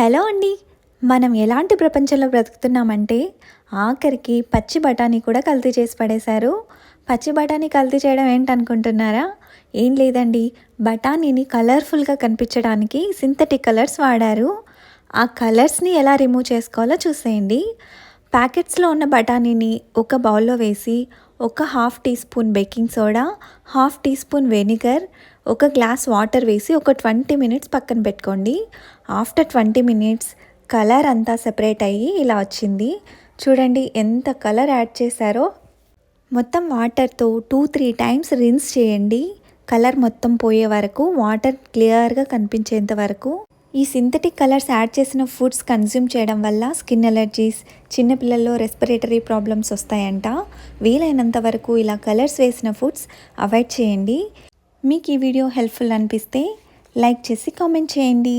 Hello అండి. మనం ఎలాంటి ప్రపంచంలో బ్రతుకుతున్నామంటే ఆఖరికి పచ్చి బఠానీ కూడా కల్తీ చేసి పడేశారు. పచ్చి బఠానీ కల్తీ చేయడం ఏంటనుకుంటున్నారా? ఏం లేదండి. బఠానీని కలర్ఫుల్గా కనిపించడానికి సింథటిక్ కలర్స్ వాడారు. ఆ కలర్స్ని ఎలా రిమూవ్ చేసుకోవాలో చూసేయండి. ప్యాకెట్స్లో ఉన్న బఠానీని ఒక బౌల్లో వేసి ఒక half teaspoon baking soda half teaspoon vinegar ఒక గ్లాస్ వాటర్ వేసి ఒక ట్వంటీ మినిట్స్ పక్కన పెట్టుకోండి. ఆఫ్టర్ ట్వంటీ మినిట్స్ కలర్ అంతా సెపరేట్ అయ్యి ఇలా వచ్చింది. చూడండి ఎంత కలర్ యాడ్ చేశారో. మొత్తం వాటర్తో టూ త్రీ టైమ్స్ రిన్స్ చేయండి. కలర్ మొత్తం పోయే వరకు వాటర్ క్లియర్గా కనిపించేంత వరకు. ఈ సింథటిక్ కలర్స్ యాడ్ చేసిన ఫుడ్స్ కన్జ్యూమ్ చేయడం వల్ల స్కిన్ ఎలర్జీస్ చిన్నపిల్లల్లో రెస్పిరేటరీ ప్రాబ్లమ్స్ వస్తాయంట. వీలైనంత వరకు ఇలా కలర్స్ వేసిన ఫుడ్స్ అవాయిడ్ చేయండి. మీకు ఈ వీడియో హెల్ప్ఫుల్ అనిపిస్తే లైక్ చేసి కామెంట్ చేయండి.